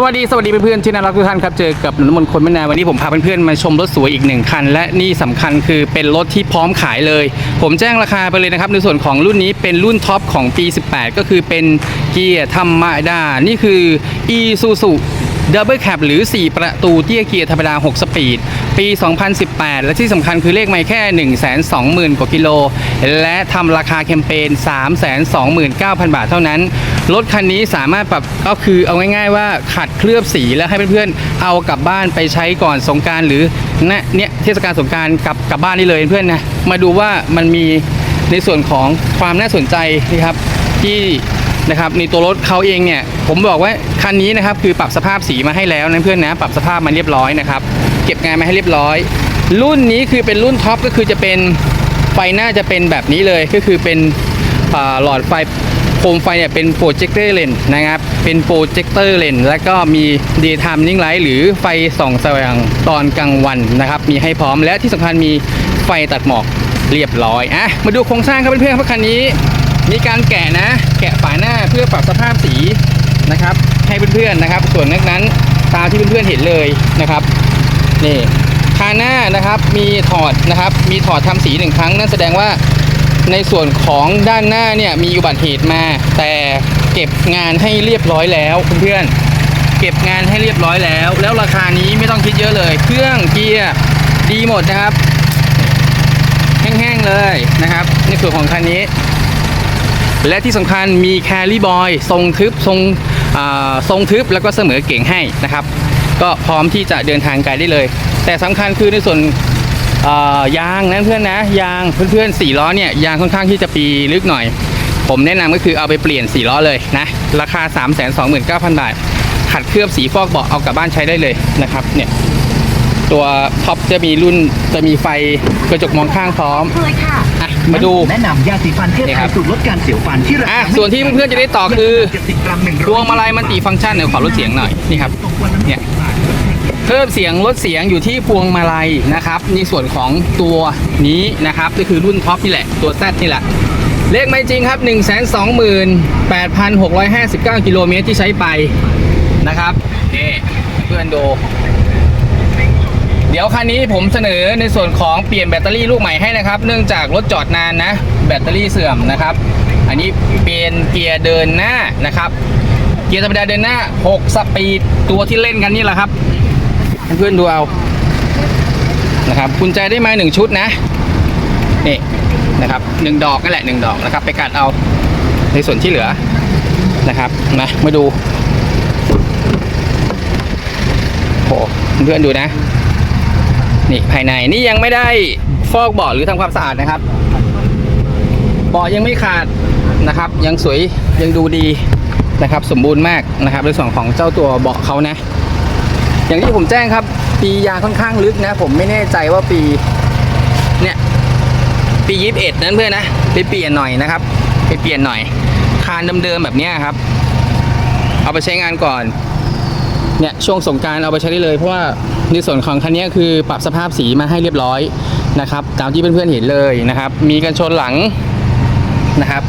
สวัสดีสวัสดีเพื่อนๆที่น่ารักทุกท่านครับเจอกับนนมนคนไม่นานวันนี้ผมพาเพื่อนๆมาชมรถสวยอีกหนึ่งคัน และนี่สำคัญคือเป็นรถที่พร้อมขายเลย ผมแจ้งราคาไปเลยนะครับ ในส่วนของรุ่นนี้เป็นรุ่นท็อปของปี 18 ก็คือเป็นเกียร์ธรรมดานี่คือ e s u ซ u ดับเบิลแคปหรือ 4 ประตูเตี้ยเกียร์ธรรมดา 6 สปีด ปี 2018 และที่สำคัญคือเลขไม่แค่ 120,000 กว่ากิโล และทำราคาแคมเปญ 329,000 บาทเท่านั้น รถคันนี้สามารถปรับก็คือเอาง่ายๆว่าขัดเคลือบสีแล้วให้เพื่อนๆ เอากลับบ้านไปใช้ก่อนสงการหรือณเนี่ยเทศกาลสงการกลับกลับบ้านนี่เลยเพื่อนนะมาดูว่ามันมีในส่วนของความน่าสนใจนะครับที่ นะครับในตัวรถเขาเองเนี่ยผมบอกว่าคันนี้นะครับคือปรับสภาพสีมาให้แล้วนะเพื่อนนะปรับสภาพมาเรียบร้อยนะครับเก็บงานมาให้เรียบร้อย รุ่นนี้คือเป็นรุ่นท็อปก็คือจะเป็นไฟหน้าจะเป็นแบบนี้เลยก็คือเป็นหลอดไฟโคมไฟเนี่ยเป็นโปรเจคเตอร์เลนนะครับเป็นโปรเจคเตอร์เลนแล้วก็มี daytime running light หรือไฟส่องสว่างตอนกลางวันนะครับมีให้พร้อมและที่สำคัญมีไฟตัดหมอกเรียบร้อยอะมาดูโครงสร้างครับเพื่อนๆเพราะคันนี้ มีการแกะนะ แกะฝาหน้าเพื่อปรับสภาพสีนะครับ ให้เพื่อนๆนะครับ ส่วนนั้นนั้นตามที่เพื่อนๆเห็นเลยนะครับนี่คาหน้านะครับมีถอดนะครับ มีถอดทำสีหนึ่งครั้งนั่นแสดงว่าในส่วนของด้านหน้าเนี่ยมีอุบัติเหตุมา แต่เก็บงานให้เรียบร้อยแล้วเพื่อนๆเก็บงานให้เรียบร้อยแล้ว แล้วราคานี้ไม่ต้องคิดเยอะเลย เครื่องเกียร์ดีหมดนะครับ แห้งๆเลยนะครับ ในส่วนของคันนี้ และที่สำคัญมีแครี่บอยทรงทึบทรงอ่าทรงทึบแล้วก็เสมอเก่งให้นะครับ ก็พร้อมที่จะเดินทางไกลได้เลย แต่สำคัญคือในส่วนยางนั้นเพื่อนนะยางเพื่อนๆสี่ล้อเนี่ยยางค่อนข้างที่จะปีลึกหน่อย ผมแนะนำก็คือเอาไปเปลี่ยนสี่ล้อเลยนะราคา 3 2 9 0 0 0 บาท ขัดเคลือบสีฟอกเบาะเอากลับบ้านใช้ได้เลยนะครับเนี่ยตัวท็อปจะมีรุ่นจะมีไฟกระจกมองข้างพร้อมเลยค่ะ มาดูแนะนำยาสีฟันเทพนี่ไทครัยบสูตรลดการเสียวฟันที่ราอะคาไม่ส่วนที่เพื่อนๆจะได้ต่อคือ70กรัม100พวงมาลัยมันติฟังก์ชันเดี๋ยวขอลดเสียงหน่อยนี่ครับเนี่ยเพิ่มเสียงลดเสียงอยู่ที่พวงมาลัยนะครับในส่วนของตัวนี้นะครับก็คือรุ่นท็อปนี่แหละตัว Z นี่แหละเลขไม่จริงครับ 1 2 8 6 5 9 กิโลเมตรที่ใช้ไปนะครับนี่เพื่อนดูเดี๋ยวคันนี้ผมเสนอในส่วนของเปลี่ยนแบตเตอรี่ลูกใหม่ให้นะครับ เนื่องจากรถจอดนานนะ แบตเตอรี่เสื่อมนะครับ อันนี้เป็นเกียร์เดินหน้านะครับ เกียร์ธรรมดาเดินหน้า 6 สปีดตัวที่เล่นกันนี่แหละครับเพื่อนดูเอานะครับกุญแจได้มาหนึ่งชุดนะนี่นะครับหนึ่งดอกนั่นแหละหนึ่งดอกนะครับ ไปกัดเอาในส่วนที่เหลือนะครับนะมาดูโหเพื่อนดูนะ นี่ภายในนี่ยังไม่ได้ฟอกบาะหรือทำความสะอาดนะครับบาะยังไม่ขาดนะครับ ยังสวยยังดูดีนะครับ สมบูรณ์มากนะครับในส่วนของเจ้าตัวเบาะเขานะ อย่างที่ผมแจ้งครับ ปียางค่อนข้างลึกนะ ผมไม่แน่ใจว่าปีเนี่ยปียีิบเอ็ดนั้นเพื่อนนะไปเปลี่ยนหน่อยนะครับ ไปเปลี่ยนหน่อย คานเดิมๆแบบนี้ครับ เอาไปใช้งานก่อน เนี่ยช่วงสงการเอาไปใช้ได้เลยเพราะว่า ในส่วนของคันนี้คือปรับสภาพสีมาให้เรียบร้อยนะครับ ตามที่เพื่อนๆเห็นเลยนะครับ มีกันชนหลังนะครับ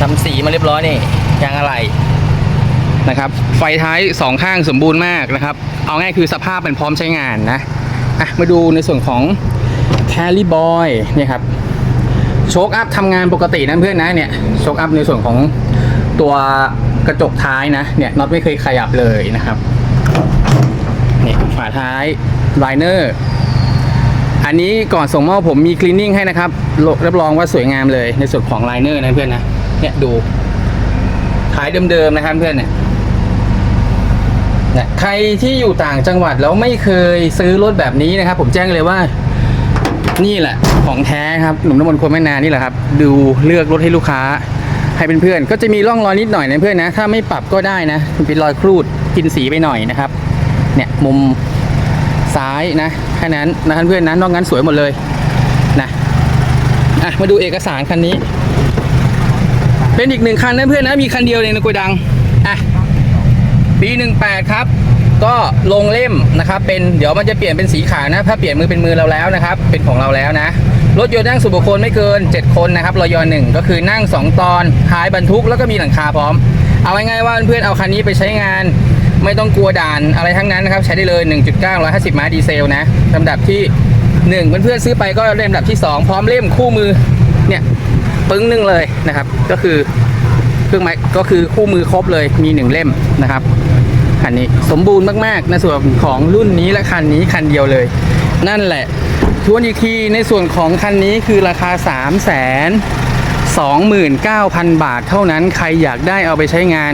ทำสีมาเรียบร้อยนี่ยางอะไรนะครับไฟท้ายสองข้างสมบูรณ์มากนะครับ เอาง่ายคือสภาพเป็นพร้อมใช้งานนะอะมาดูในส่วนของ c a r r y Boy เนี่ยครับโชคอัพทำงานปกตินะเพื่อนนะเนี่ยโชคอัพในส่วนของตัวกระจกท้ายนะเนี่ยน็อตไม่เคยขยับเลยนะครับ ท้ายไลเนอร์อันนี้ก่อนส่งมอบผมมีคลีนนิ่งให้นะครับรับรองว่าสวยงามเลยในส่วนของไลเนอร์นะเพื่อนนะเนี่ยดูท้ายเดิมๆนะครับเพื่อนเนี่ยเนี่ยใครที่อยู่ต่างจังหวัดแล้วไม่เคยซื้อรถแบบนี้นะครับ ผมแจ้งเลยว่า นี่แหละ ของแท้ครับหนุ่มน้ำมนต์คนไม่นานนี่แหละครับ ดูเลือกรถให้ลูกค้า ให้เป็นเพื่อนๆก็จะมีร่องรอยนิดหน่อยนะเพื่อนนะ ถ้าไม่ปรับก็ได้นะเป็นรอยครูดกินสีไปหน่อยนะครับ เนี่ยมุม ซ้ายนะแค่นั้นนะเพื่อนๆนะนอกนั้นสวยหมดเลยนะอะมาดูเอกสารคันนี้ เป็นอีกหนึ่งคันนะเพื่อนนะมีคันเดียวเลยในโกดังอะปี18ครับ ก็ลงเล่มนะครับเป็นเดี๋ยวมันจะเปลี่ยนเป็นสีขาวนะ ถ้าเปลี่ยนมือเป็นมือเราแล้วนะครับ เป็นของเราแล้วนะรถยนต์นั่งส่วนบุคคลไม่เกิน 7 คนนะครับรอยอหนึ่งก็คือนั่ง 2 ตอนท้ายบรรทุกแล้วก็มีหลังคาพร้อม เอาง่ายๆว่าเพื่อนๆเอาคันนี้ไปใช้งาน ไม่ต้องกลัวด่านอะไรทั้งนั้นนะครับ ใช้ได้เลย 1.9 150ม้าดีเซลนะลำดับที่ 1 เพื่อนๆซื้อไปก็เล่มลำดับที่ 2 พร้อมเล่มคู่มือเนี่ยปึ้งหนึงเลยนะครับ ก็คือเครื่องไม้ก็คือคู่มือครบเลยมี 1 เล่มนะครับคันนี้สมบูรณ์มากๆในส่วนของรุ่นนี้และคันนี้คันเดียวเลย นั่นแหละทวนอีกทีในส่วนของคันนี้คือราคา 3 0 0 0 0 29,000 บาทเท่านั้นใครอยากได้เอาไปใช้งาน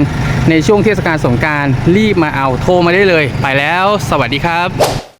ในช่วงเทศกาลสงการรีบมาเอาโทรมาได้เลย ไปแล้ว สวัสดีครับ